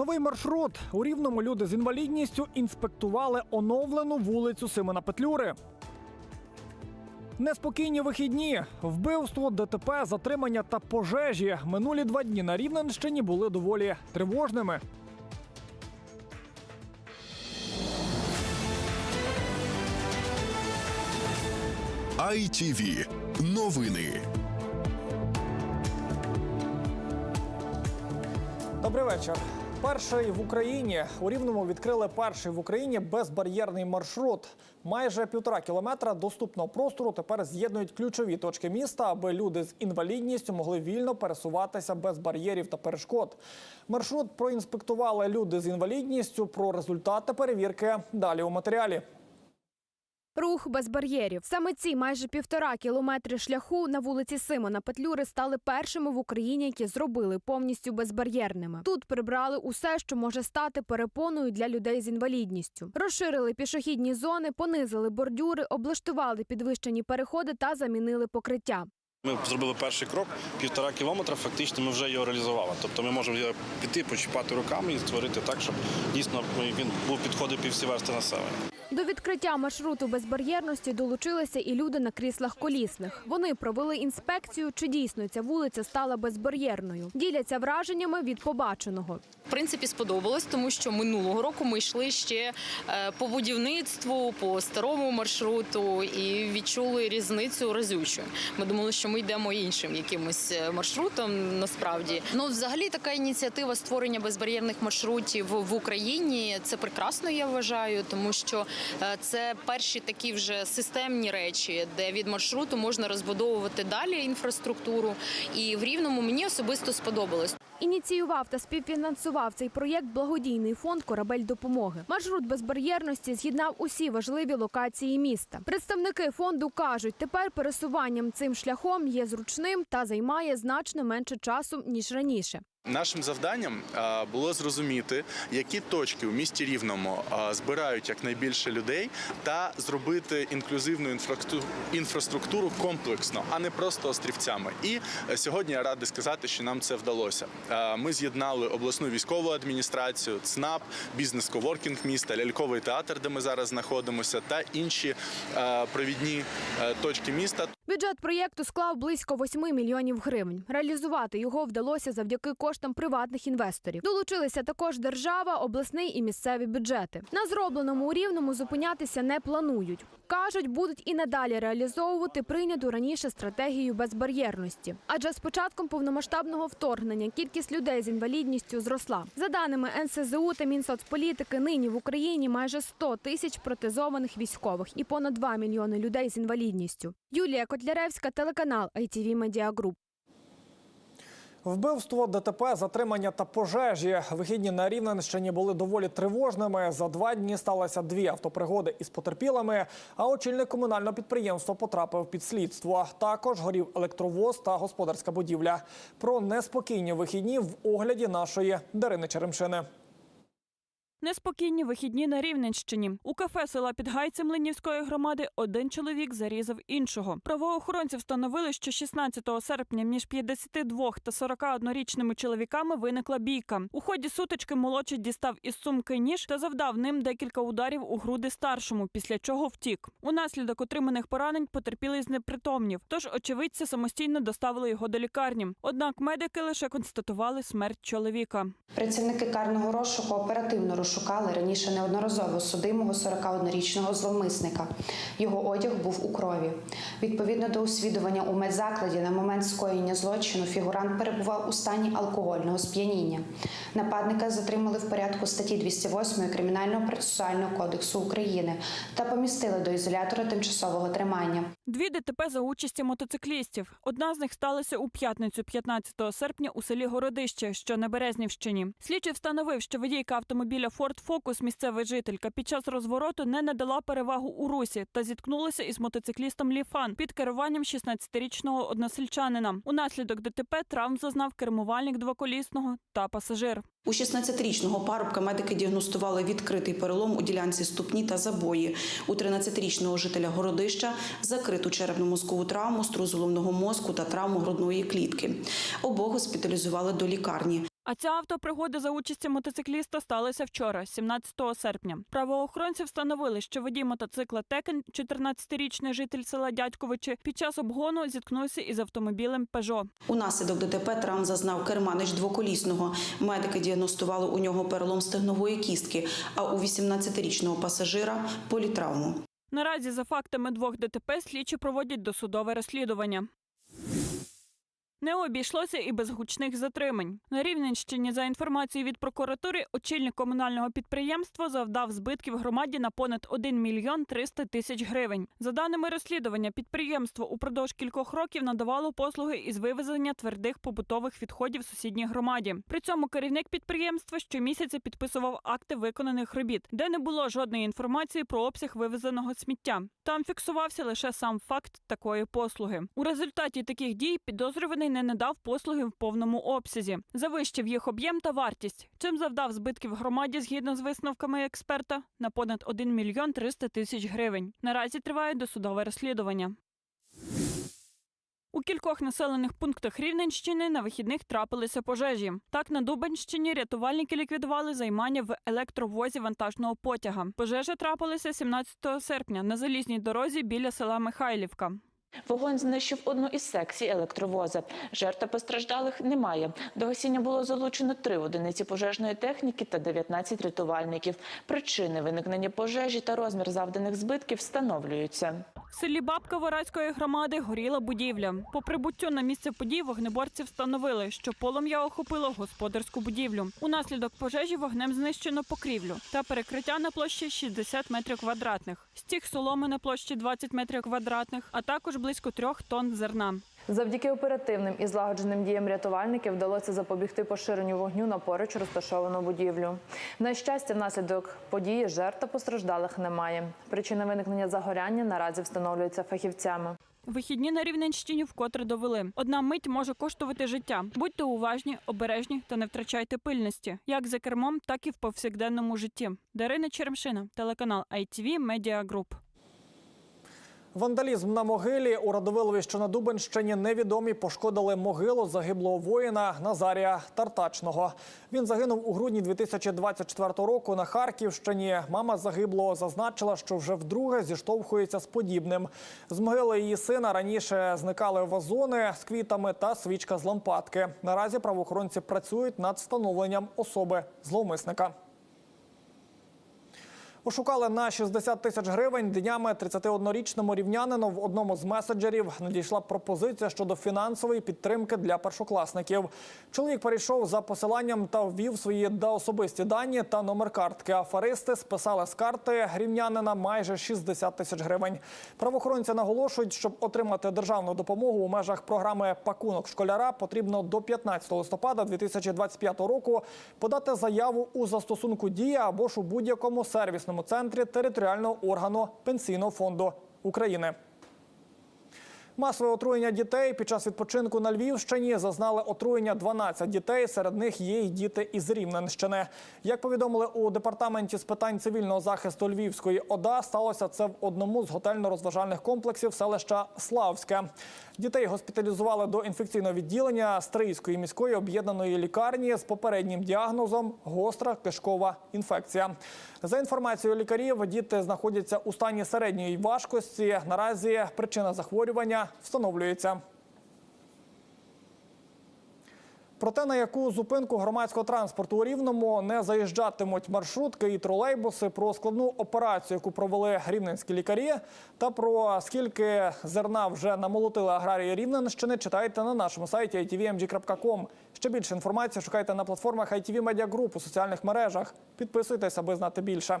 Новий маршрут у рівному люди з інвалідністю інспектували оновлену вулицю Симона Петлюри. Неспокійні вихідні, вбивство, ДТП, затримання та пожежі. Минулі два дні на Рівненщині були доволі тривожними. ITV. Новини. Добрий вечір. Перший в Україні у Рівному відкрили перший в Україні безбар'єрний маршрут. Майже півтора кілометра доступного простору тепер з'єднують ключові точки міста, аби люди з інвалідністю могли вільно пересуватися без бар'єрів та перешкод. Маршрут проінспектували люди з інвалідністю. Про результати перевірки далі у матеріалі. Рух без бар'єрів. Саме ці майже півтора кілометри шляху на вулиці Симона Петлюри стали першими в Україні, які зробили повністю безбар'єрними. Тут прибрали усе, що може стати перепоною для людей з інвалідністю. Розширили пішохідні зони, понизили бордюри, облаштували підвищені переходи та замінили покриття. Ми зробили перший крок, півтора кілометра, фактично ми вже його реалізували. Тобто ми можемо його піти, почіпати руками і створити так, щоб дійсно він був підходив під всі версти населення. До відкриття маршруту безбар'єрності долучилися і люди на кріслах колісних. Вони провели інспекцію, чи дійсно ця вулиця стала безбар'єрною. Діляться враженнями від побаченого. В принципі, сподобалось, тому що минулого року ми йшли ще е, по будівництву, по старому маршруту і відчули різницю разючу. Ми думали, що ми йдемо іншим якимось е, маршрутом. Насправді, ну взагалі така ініціатива створення безбар'єрних маршрутів в Україні це прекрасно. Я вважаю, тому що це перші такі вже системні речі, де від маршруту можна розбудовувати далі інфраструктуру. І в рівному мені особисто сподобалось. Ініціював та співфінансував цей проєкт благодійний фонд Корабель допомоги. Маршрут безбар'єрності з'єднав усі важливі локації міста. Представники фонду кажуть, тепер пересуванням цим шляхом є зручним та займає значно менше часу ніж раніше. Нашим завданням було зрозуміти, які точки у місті Рівному збирають якнайбільше людей, та зробити інклюзивну інфраструктуру комплексно, а не просто острівцями. І е, сьогодні я радий сказати, що нам це вдалося. Ми з'єднали обласну військову адміністрацію, ЦНАП, бізнес-коворкінг міста, ляльковий театр, де ми зараз знаходимося, та інші провідні е, точки міста. Бюджет проєкту склав близько 8 мільйонів гривень. Реалізувати його вдалося завдяки коштам приватних інвесторів. Долучилися також держава, обласний і місцеві бюджети. На зробленому у рівному зупинятися не планують. Кажуть, будуть і надалі реалізовувати прийняту раніше стратегію безбар'єрності. Адже з початком повномасштабного вторгнення кількість людей з інвалідністю зросла. За даними НСЗУ та Мінсоцполітики, нині в Україні майже 100 тисяч протезованих військових і понад 2 мільйони людей з інвалідністю. Юлія Котляревська, телеканал ITV Media Group. Вбивство, ДТП, затримання та пожежі. Вихідні на Рівненщині були доволі тривожними. За два дні сталося дві автопригоди із потерпілими. А очільник комунального підприємства потрапив під слідство. Також горів електровоз та господарська будівля. Про неспокійні вихідні в огляді нашої Дарини Черемшини. Неспокійні вихідні на Рівненщині. У кафе села Підгайцем Ленівської громади один чоловік зарізав іншого. Правоохоронці встановили, що 16 серпня між 52 та 41-річними чоловіками виникла бійка. У ході сутички молодший дістав із сумки ніж та завдав ним декілька ударів у груди старшому, після чого втік. Унаслідок отриманих поранень потерпілий знепритомнів. Тож очевидці самостійно доставили його до лікарні. Однак медики лише констатували смерть чоловіка. Працівники карного розшуку оперативно розшукали раніше неодноразово судимого 41-річного зловмисника. Його одяг був у крові. Відповідно до усвідування у медзакладі на момент скоєння злочину фігурант перебував у стані алкогольного сп'яніння. Нападника затримали в порядку статті 208 Кримінального процесуального кодексу України та помістили до ізолятора тимчасового тримання. Дві ДТП за участі мотоциклістів. Одна з них сталася у п'ятницю, 15 серпня, у селі Городище, що на Березнівщині. Слідчий встановив, що водійка автомобіля Ford Focus, місцева жителька, під час розвороту не надала перевагу у русі та зіткнулася із мотоциклістом Ліфан під керуванням 16-річного односельчанина. Унаслідок ДТП травм зазнав кермувальник двоколісного та пасажир. У 16-річного парубка медики діагностували відкритий перелом у ділянці ступні та забої. У 13-річного жителя Городища закриту черепно-мозкову травму, струс головного мозку та травму грудної клітки. Обох госпіталізували до лікарні. А ця автопригода за участі мотоцикліста сталася вчора, 17 серпня. Правоохоронці встановили, що водій мотоцикла Текен, 14-річний житель села Дядьковичі, під час обгону зіткнувся із автомобілем Пежо. Унаслідок ДТП травм зазнав керманич двоколісного. Медики діагностували у нього перелом стегнової кістки, а у 18-річного пасажира політравму. Наразі за фактами двох ДТП слідчі проводять досудове розслідування. Не обійшлося і без гучних затримань. На Рівненщині, за інформацією від прокуратури, очільник комунального підприємства завдав збитків громаді на понад 1 мільйон 300 тисяч гривень. За даними розслідування, підприємство упродовж кількох років надавало послуги із вивезення твердих побутових відходів сусідній громаді. При цьому керівник підприємства щомісяця підписував акти виконаних робіт, де не було жодної інформації про обсяг вивезеного сміття. Там фіксувався лише сам факт такої послуги. У результаті таких дій підозрюваний не надав послуги в повному обсязі, завищив їх об'єм та вартість, чим завдав збитків громаді згідно з висновками експерта на понад 1 мільйон 300 тисяч гривень. Наразі триває досудове розслідування. У кількох населених пунктах Рівненщини на вихідних трапилися пожежі. Так, на Дубенщині рятувальники ліквідували займання в електровозі вантажного потяга. Пожежа трапилася 17 серпня на залізній дорозі біля села Михайлівка. Вогонь знищив одну із секцій електровоза. Жертв постраждалих немає. До гасіння було залучено три одиниці пожежної техніки та 19 рятувальників. Причини виникнення пожежі та розмір завданих збитків встановлюються. В селі Бабка Вараської громади горіла будівля. По прибуттю на місце подій вогнеборці встановили, що полум'я охопило господарську будівлю. Унаслідок пожежі вогнем знищено покрівлю та перекриття на площі 60 метрів квадратних. Стіг соломи на площі 20 метрів квадратних, а також близько трьох тонн зерна. Завдяки оперативним і злагодженим діям рятувальників вдалося запобігти поширенню вогню на поруч розташовану будівлю. На щастя, внаслідок події жертв та постраждалих немає. Причина виникнення загоряння наразі встановлюється фахівцями. Вихідні на Рівненщині вкотре довели. Одна мить може коштувати життя. Будьте уважні, обережні та не втрачайте пильності, як за кермом, так і в повсякденному житті. Дарина Черемшина, телеканал ITV Media Group. Вандалізм на могилі у Радовилові, що на Дубенщині, невідомі пошкодили могилу загиблого воїна Назарія Тартачного. Він загинув у грудні 2024 року на Харківщині. Мама загиблого зазначила, що вже вдруге зіштовхується з подібним. З могили її сина раніше зникали вазони з квітами та свічка з лампадки. Наразі правоохоронці працюють над встановленням особи зловмисника. Ошукали на 60 тисяч гривень. Днями 31-річному рівнянину в одному з меседжерів надійшла пропозиція щодо фінансової підтримки для першокласників. Чоловік перейшов за посиланням та ввів свої особисті дані та номер картки. Афаристи списали з карти рівнянина майже 60 тисяч гривень. Правоохоронці наголошують, щоб отримати державну допомогу у межах програми Пакунок школяра потрібно до 15 листопада 2025 року подати заяву у застосунку Дія або ж у будь-якому сервісному центрі територіального органу Пенсійного фонду України. Масове отруєння дітей під час відпочинку на Львівщині зазнали отруєння 12 дітей. Серед них є й діти із Рівненщини. Як повідомили у департаменті з питань цивільного захисту Львівської ОДА, сталося це в одному з готельно-розважальних комплексів селища Славське. Дітей госпіталізували до інфекційного відділення Стрийської міської об'єднаної лікарні з попереднім діагнозом гостра кишкова інфекція. За інформацією лікарів, діти знаходяться у стані середньої важкості. Наразі причина захворювання встановлюється. Про те, на яку зупинку громадського транспорту у Рівному не заїжджатимуть маршрутки і тролейбуси, про складну операцію, яку провели рівненські лікарі, та про скільки зерна вже намолотили аграрії Рівненщини, читайте на нашому сайті itvmg.com. Ще більше інформації шукайте на платформах ITV Media Group у соціальних мережах. Підписуйтесь, аби знати більше.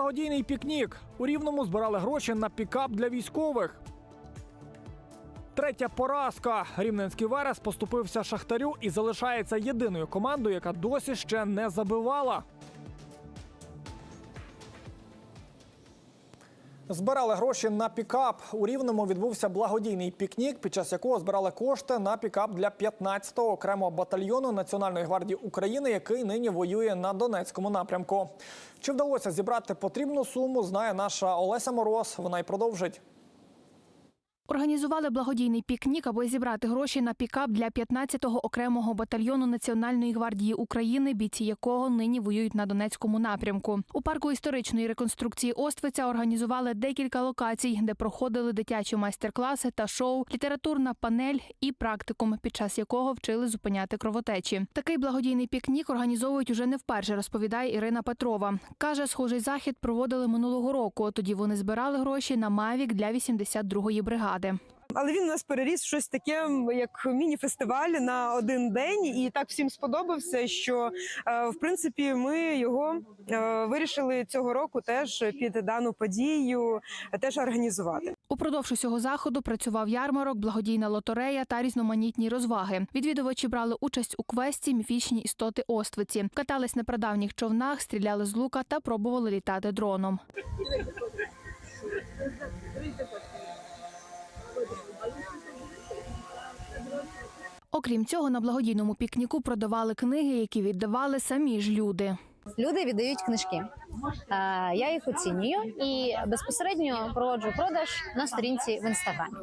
Благодійний пікнік. У Рівному збирали гроші на пікап для військових. третя поразка. Рівненський Верес поступився Шахтарю і залишається єдиною командою, яка досі ще не забивала. Збирали гроші на пікап. У Рівному відбувся благодійний пікнік, під час якого збирали кошти на пікап для 15-го окремого батальйону Національної гвардії України, який нині воює на Донецькому напрямку. Чи вдалося зібрати потрібну суму, знає наша Олеся Мороз. Вона й продовжить. Організували благодійний пікнік, аби зібрати гроші на пікап для 15-го окремого батальйону Національної гвардії України, бійці якого нині воюють на Донецькому напрямку. У парку історичної реконструкції Оствиця організували декілька локацій, де проходили дитячі майстер-класи та шоу, літературна панель і практикум, під час якого вчили зупиняти кровотечі. Такий благодійний пікнік організовують уже не вперше, розповідає Ірина Петрова. Каже, схожий захід проводили минулого року. Тоді вони збирали гроші на Мавік для 82-ї бригади. Але він у нас переріс в щось таке, як міні-фестиваль на один день, і так всім сподобався, що е, в принципі ми його е, вирішили цього року теж під дану подію е, теж організувати. Упродовж усього заходу працював ярмарок, благодійна лотерея та різноманітні розваги. Відвідувачі брали участь у квесті міфічні істоти Оствиці, катались на прадавніх човнах, стріляли з лука та пробували літати дроном. Окрім цього, на благодійному пікніку продавали книги, які віддавали самі ж люди. Люди віддають книжки. Я їх оцінюю і безпосередньо проводжу продаж на сторінці в інстаграмі.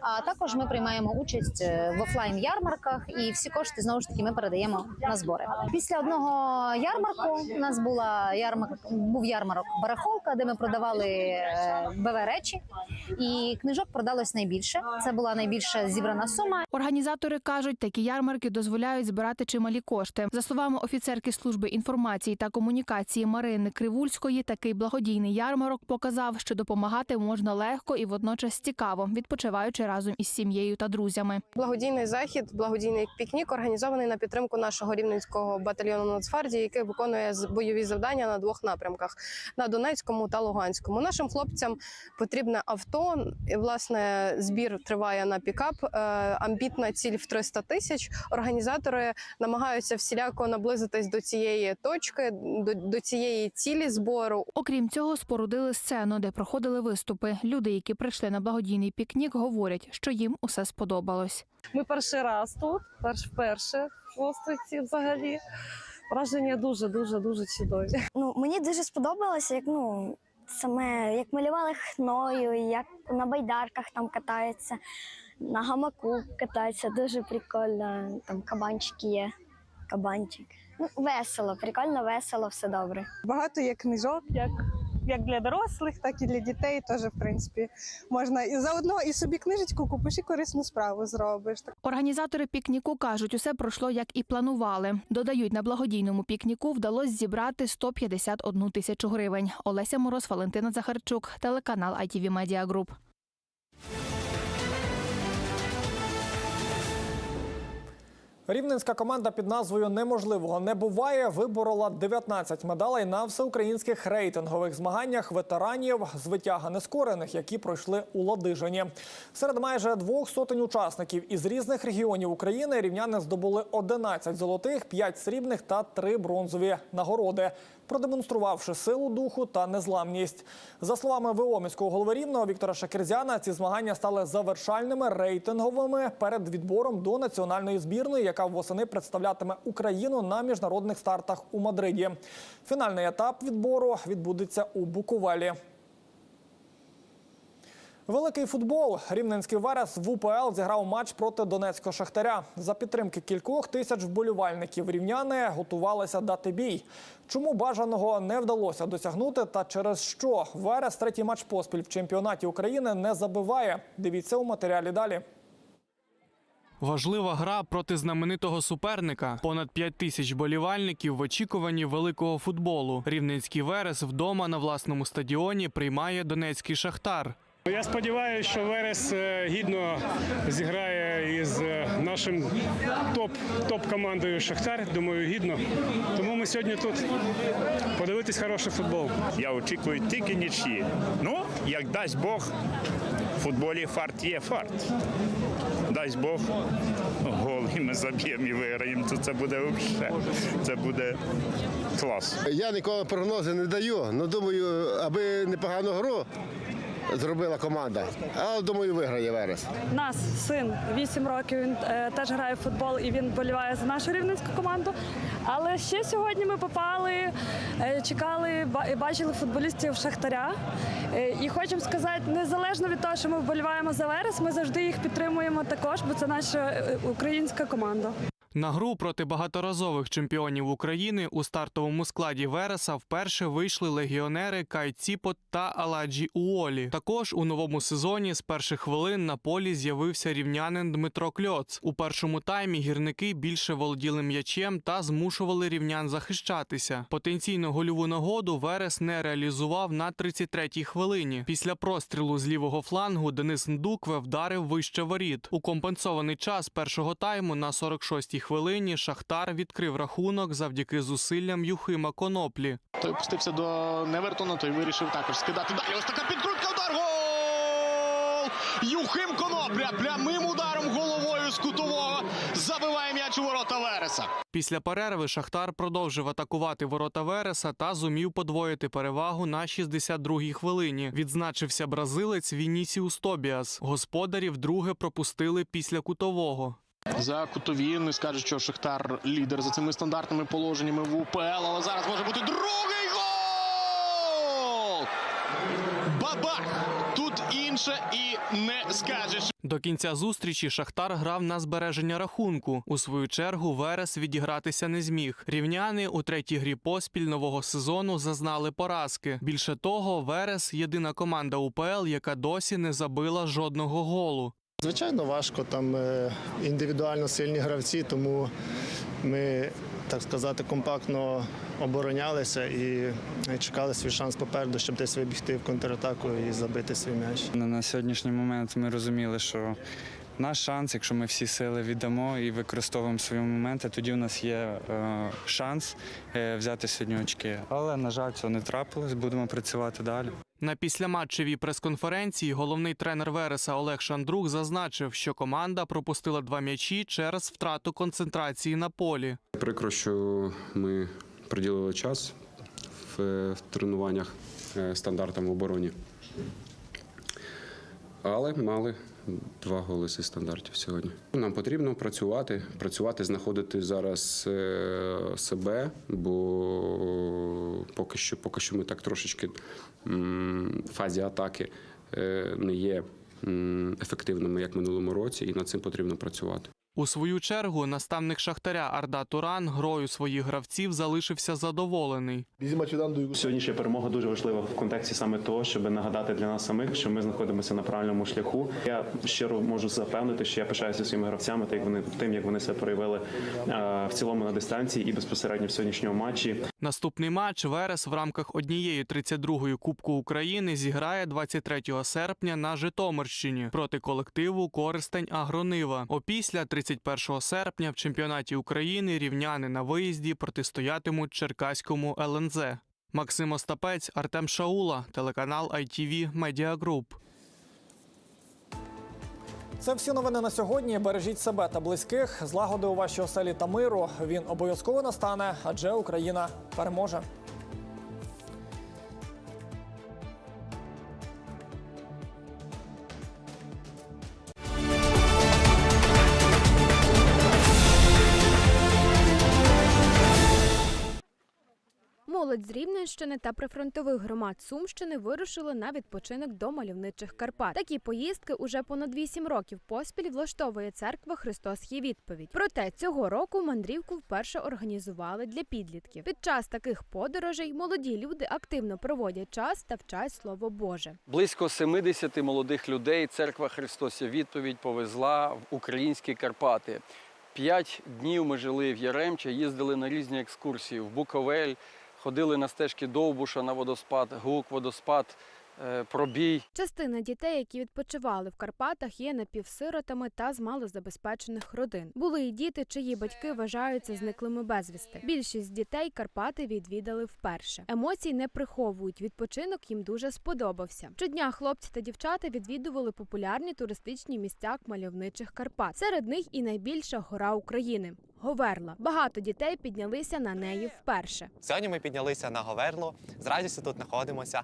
А також ми приймаємо участь е, в офлайн ярмарках, і всі кошти знову ж таки ми передаємо на збори. Після одного ярмарку у нас була ярмарк, був ярмарок барахолка, де ми продавали е, БВ речі, і книжок продалось найбільше. Це була найбільша зібрана сума. Організатори кажуть, такі ярмарки дозволяють збирати чималі кошти. За словами офіцерки служби інформації та комунікації Марини Кривульської, такий благодійний ярмарок показав, що допомагати можна легко і водночас цікаво, відпочиваючи разом із сім'єю та друзями. Благодійний захід, благодійний пікнік організований на підтримку нашого рівненського батальйону Нацгвардії, який виконує з- бойові завдання на двох напрямках на Донецькому та Луганському. Нашим хлопцям потрібне авто. І, власне, збір триває на пікап. Е, Амбітна ціль в 300 тисяч. Організатори намагаються всіляко наблизитись до цієї точки, до, до цієї цілі збору. Окрім цього, спорудили сцену, де проходили виступи. Люди, які прийшли на благодійний пікнік, говорять, що їм усе сподобалось. Ми перший раз тут, перш вперше в Островці взагалі. Враження дуже, дуже, дуже чудові. Ну мені дуже сподобалося, як ну саме як малювали хною, як на байдарках там катаються, на гамаку катаються. Дуже прикольно. Там кабанчики є, кабанчик. Ну, весело, прикольно, весело, все добре. Багато є книжок, як, як для дорослих, так і для дітей. Теж, в принципі, можна і заодно і собі книжечку купиш і корисну справу зробиш. Організатори пікніку кажуть, усе пройшло як і планували. Додають, на благодійному пікніку вдалося зібрати 151 тисячу гривень. Олеся Мороз, Валентина Захарчук, телеканал ITV Media Group. Рівненська команда під назвою Неможливого не буває виборола 19 медалей на всеукраїнських рейтингових змаганнях ветеранів з витяга нескорених, які пройшли у Ладижині. Серед майже двох сотень учасників із різних регіонів України рівняни здобули 11 золотих, 5 срібних та 3 бронзові нагороди, продемонструвавши силу духу та незламність. За словами ВО міського голови Віктора Шакерзяна, ці змагання стали завершальними рейтинговими перед відбором до національної збірної, яка восени представлятиме Україну на міжнародних стартах у Мадриді. Фінальний етап відбору відбудеться у Буковелі. Великий футбол. Рівненський Верес в УПЛ зіграв матч проти Донецького Шахтаря. За підтримки кількох тисяч вболівальників рівняни готувалися дати бій. Чому бажаного не вдалося досягнути та через що Верес третій матч поспіль в чемпіонаті України не забиває? Дивіться у матеріалі далі. Важлива гра проти знаменитого суперника. Понад 5 тисяч болівальників в очікуванні великого футболу. Рівненський Верес вдома на власному стадіоні приймає донецький шахтар. Я сподіваюся, що Верес е, гідно зіграє із е, нашим топ, топ-командою Шахтар. Думаю, гідно. Тому ми сьогодні тут подивитись хороший футбол. Я очікую тільки нічі. Ну, як дасть Бог, в футболі фарт є фарт. Дасть Бог, гол і ми заб'ємо і виграємо. То це буде взагалі. Це буде клас. Я ніколи прогнози не даю. але думаю, аби непогану гру зробила команда. Але думаю, виграє Верес. Нас син 8 років. Він е, теж грає в футбол і він боліває за нашу рівненську команду. Але ще сьогодні ми попали, е, чекали, ба- бачили футболістів Шахтаря. Е, і хочемо сказати, незалежно від того, що ми вболіваємо за Верес, ми завжди їх підтримуємо також, бо це наша е, українська команда. На гру проти багаторазових чемпіонів України у стартовому складі Вереса вперше вийшли легіонери Кай Ціпот та Аладжі Уолі. Також у новому сезоні з перших хвилин на полі з'явився рівнянин Дмитро Кльоц. У першому таймі гірники більше володіли м'ячем та змушували рівнян захищатися. Потенційну гольову нагоду Верес не реалізував на 33-й хвилині. Після прострілу з лівого флангу Денис Ndukwe вдарив вище воріт. У компенсований час першого тайму на 46-й хвилині Шахтар відкрив рахунок завдяки зусиллям Юхима Коноплі. Той опустився до Невертона, той вирішив також скидати далі. Ось така підкрутка, удар, гол! Юхим Конопля прямим ударом головою з кутового забиває м'яч у ворота Вереса. Після перерви Шахтар продовжив атакувати ворота Вереса та зумів подвоїти перевагу на 62-й хвилині. Відзначився бразилець Вінісіус Тобіас. Господарі вдруге пропустили після кутового. За кутові не скажуть, що Шахтар лідер за цими стандартними положеннями в УПЛ, але зараз може бути другий гол! Бабах! Тут інше і не скажеш. До кінця зустрічі Шахтар грав на збереження рахунку. У свою чергу Верес відігратися не зміг. Рівняни у третій грі поспіль нового сезону зазнали поразки. Більше того, Верес єдина команда УПЛ, яка досі не забила жодного голу. Звичайно, важко там е, індивідуально сильні гравці, тому ми, так сказати, компактно оборонялися і чекали свій шанс попереду, щоб десь вибігти в контратаку і забити свій м'яч. На сьогоднішній момент ми розуміли, що наш шанс, якщо ми всі сили віддамо і використовуємо свої моменти, тоді у нас є е, шанс е, взяти сьогодні очки. Але, на жаль, цього не трапилось. Будемо працювати далі. На післяматчевій прес-конференції головний тренер Вереса Олег Шандрук зазначив, що команда пропустила два м'ячі через втрату концентрації на полі. Прикро, що ми приділили час в, в тренуваннях е, стандартам в обороні. Але мали два голоси стандартів сьогодні. Нам потрібно працювати, працювати, знаходити зараз е, себе, бо поки що, поки що ми так трошечки в фазі атаки е, не є ефективними, як в минулому році, і над цим потрібно працювати. У свою чергу наставник Шахтаря Арда Туран грою своїх гравців залишився задоволений. Сьогоднішня перемога дуже важлива в контексті саме того, щоб нагадати для нас самих, що ми знаходимося на правильному шляху. Я щиро можу запевнити, що я пишаюся своїми гравцями, так як вони тим, як вони себе проявили в цілому на дистанції і безпосередньо в сьогоднішньому матчі. Наступний матч Верес в рамках однієї 32-ї Кубку України зіграє 23 серпня на Житомирщині проти колективу Користень Агронива. Опісля 31 серпня в чемпіонаті України рівняни на виїзді протистоятимуть Черкаському ЛНЗ. Максим Остапець, Артем Шаула, телеканал ITV Media Group. Це всі новини на сьогодні. Бережіть себе та близьких. Злагоди у вашій оселі та миру. Він обов'язково настане, адже Україна переможе. Молодь з Рівненщини та прифронтових громад Сумщини вирушили на відпочинок до мальовничих Карпат. Такі поїздки уже понад вісім років поспіль влаштовує церква Христос є відповідь. Проте цього року мандрівку вперше організували для підлітків. Під час таких подорожей молоді люди активно проводять час та вчать слово Боже. Близько 70 молодих людей церква Христос є відповідь повезла в українські Карпати. П'ять днів ми жили в Яремче, їздили на різні екскурсії в Буковель, ходили на стежки Довбуша на водоспад, Гук, водоспад, е, пробій. Частина дітей, які відпочивали в Карпатах, є напівсиротами та з малозабезпечених родин. Були і діти, чиї батьки вважаються зниклими безвісти. Більшість дітей Карпати відвідали вперше. Емоцій не приховують. Відпочинок їм дуже сподобався. Щодня хлопці та дівчата відвідували популярні туристичні місця мальовничих Карпат. Серед них і найбільша гора України. Говерла. Багато дітей піднялися на неї вперше. Сьогодні ми піднялися на Говерло, з радістю тут знаходимося.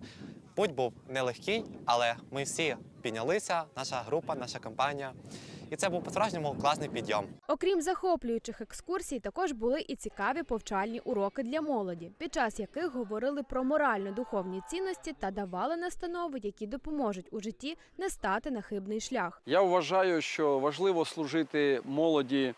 Путь був нелегкий, але ми всі піднялися, наша група, наша компанія. І це був по-справжньому класний підйом. Окрім захоплюючих екскурсій, також були і цікаві повчальні уроки для молоді, під час яких говорили про морально-духовні цінності та давали настанови, які допоможуть у житті не стати на хибний шлях. Я вважаю, що важливо служити молоді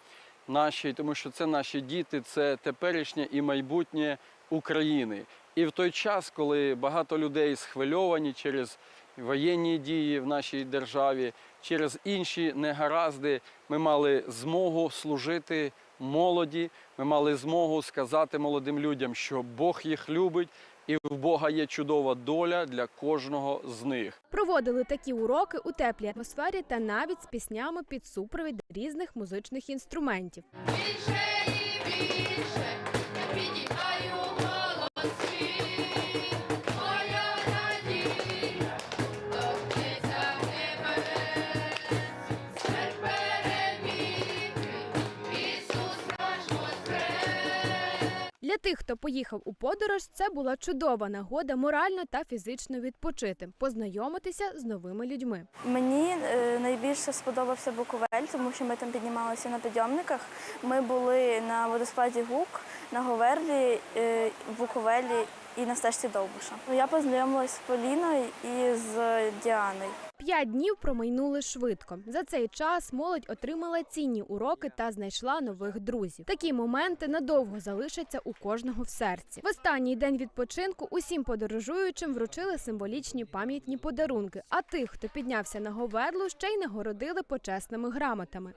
нашій, тому що це наші діти, це теперішнє і майбутнє України. І в той час, коли багато людей схвильовані через воєнні дії в нашій державі, через інші негаразди, ми мали змогу служити молоді. Ми мали змогу сказати молодим людям, що Бог їх любить, і в Бога є чудова доля для кожного з них. Проводили такі уроки у теплій атмосфері та навіть з піснями під супровід різних музичних інструментів. Для тих, хто поїхав у подорож, це була чудова нагода морально та фізично відпочити, познайомитися з новими людьми. Мені е, найбільше сподобався Буковель, тому що ми там піднімалися на підйомниках. Ми були на водоспаді Гук, на Говерлі, е, Буковелі і на стежці Довбуша. Я познайомилася з Поліною і з Діаною. П'ять днів промайнули швидко. За цей час молодь отримала цінні уроки та знайшла нових друзів. Такі моменти надовго залишаться у кожного в серці. В останній день відпочинку усім подорожуючим вручили символічні пам'ятні подарунки. А тих, хто піднявся на говерлу, ще й нагородили почесними грамотами.